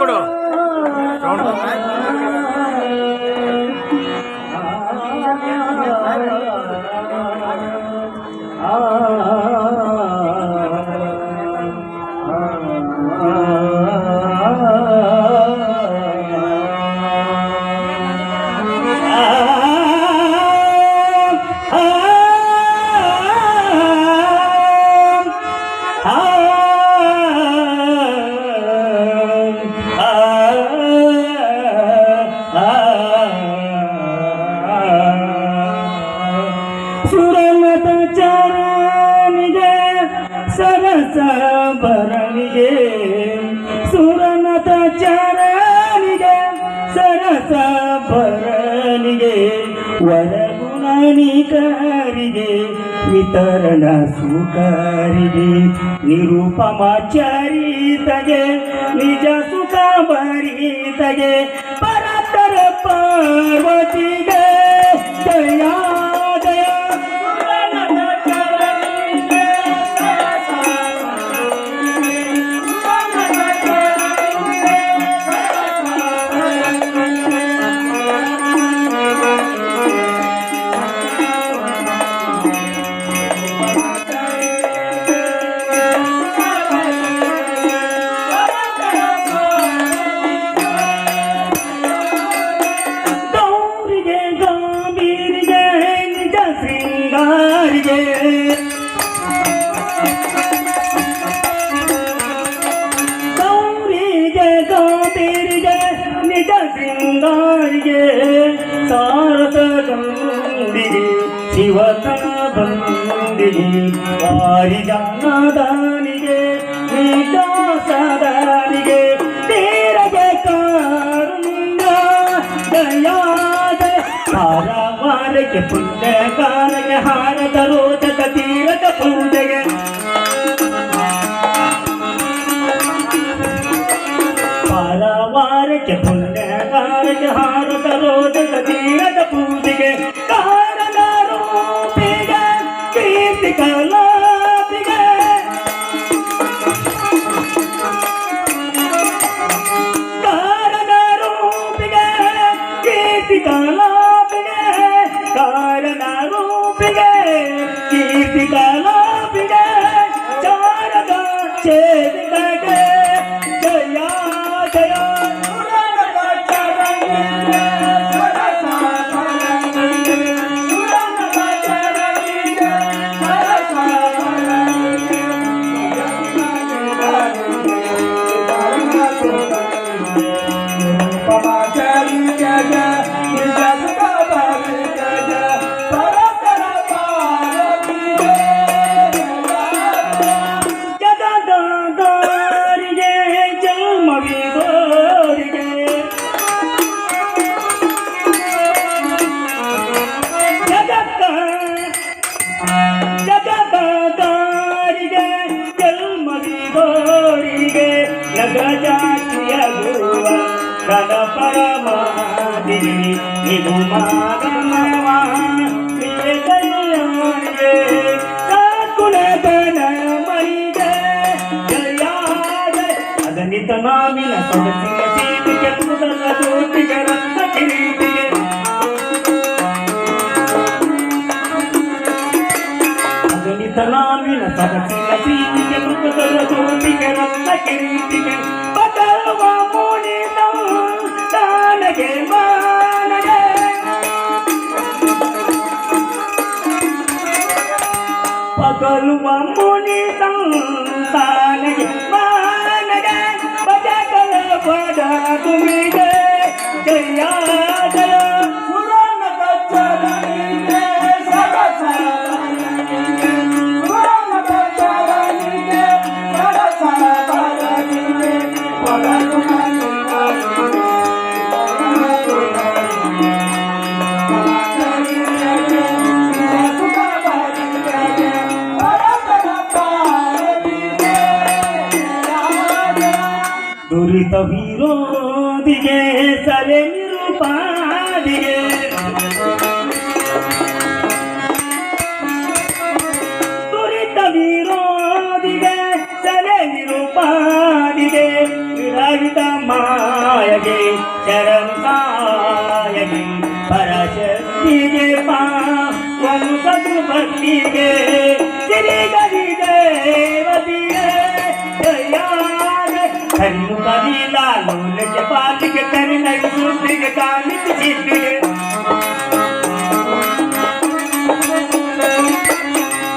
করো। ಭರಣಿಗೆ ಸುರನತ ಚರಣಿಗೆ ಸರಸ ಭರಣಿಗೆ ವರಗುಣನಿಕರಿಗೆ, ವಿತರಣ ಸುಖರಿಗೆ ನಿರುಪಮ ಚರಿತಗೆ ನಿಜ ಸುಖ ಬರಿತಗೆ ಪರತರ ಪಾರ್ವತಿಗೆ, ದಯ ಬಂದಿಗೆ ವಾರಿಜಾನದಾನಿಗೆ ಸದಾನಿಗೆ ತೀರಗೆ ಕಾರುಣ್ಯ ದಯಾದ ಕಾರಾಮಾರಕ್ಕೆ ಪುಣ್ಯ ಕಾರಕ್ಕೆ ಹಾರದ ಕಲಾಪಿಗೆ ಕಾರಣ ರೂಪಿಗೆ ಕೀರ್ತಿ ಕಲಾಪಿಗೆ ಕಾರಣ ರೂಪಿಗೆ ಇದು ಮಾನವ ಕಲ್ಯಾಣಿಗೆ ಕಾಕುಲದನ ಮರಿಗೆ ಜಯ ಅದನಿತ ನಾಮಿನ ಸೊಗಸಿನ ಸೀಟಿಗೆ ಕುದಲ ಜ್ಯೋತಿಗೆ ರತ್ನ ಕಿರೀಟಿಗೆ ಅಗಣಿತ ನಾಮಿನ ಸೊಗಸಿನ ಸೀಟಿಗೆ ಮೃಗದಲ ಜ್ಯೋತಿಗೆ ರತ್ನ ಕಿರೀಟಿಗೆ ಬದಲುವ ಮುನಿತ ತಾನಗೆ ಮಾನಗೆ ಪಗಲುವ ಮುನಿ ಸಂತಾನಗೆ ಮಾನಗೆ ಭಜಕಲ ಪದ ತುಮಿಗೆ ಜಯ ಜಯ ಸುರನತ ಚರಣಿಗೆ ಸರಸ ಬರಣಿಗೆ ಸುರನತ ಚರಣಿಗೆ ಸರಸ ಬರಣಿಗೆ ದುರಿತ ವಿರೋಧಿಗೆ ಸಲೆ ನಿರುಪಾದಿಗೆ ದುರಿತ ವಿರೋಧಿಗೆ ಸಲೆ ನಿರುಪಾದಿಗೆ ವಿರಹಿತ ಮಾಯಗೆ ಶರಣಾಯಗೆ ಪರಶಕ್ತಿಗೆ ಪಾವನು ಸದು ಭಕ್ತಿಗೆ ಸಿರಿಗರಿ ಕಣ್ಣು ಕಲಿಲ ಲೋಲಕ್ಕೆ ಪಾಲಿಗೆ ಕರಿನಗೆ ಸುದ್ದಿಗೆ ಕಾಲಿಗೆ ಸಿದ್ದಿಗೆ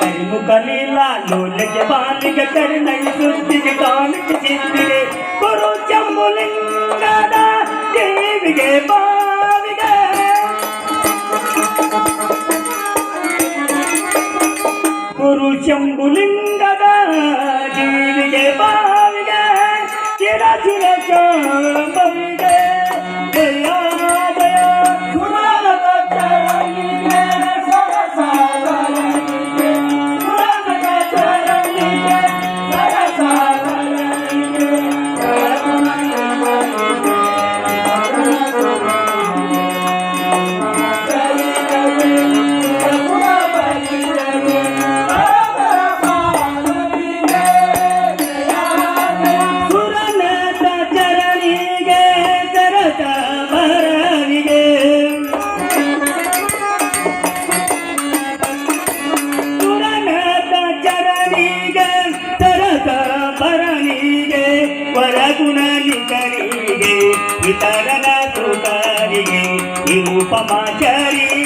ಕರಿಮು ಕಲಿಲ ಲೋಲಕ್ಕೆ ಪಾಲಿಗೆ ಕರಿನಗೆ ಸುದ್ದಿಗೆ ಕಾಲಿಗೆ ಸಿದ್ದಿಗೆ ಗುರು ಚಂಬುಲಿಂಗದ ದೇವಿಗೆ ಬಾವಿಗೆ ಗುರು ಶಂಭುಲಿಂಗದ రాజుల కామందే ಬರಣಿಗೆ ವರಗುಣ ನಿಕರಿಗೆ ಇತರನ ಉಪಮ ಚರಿತಗೆ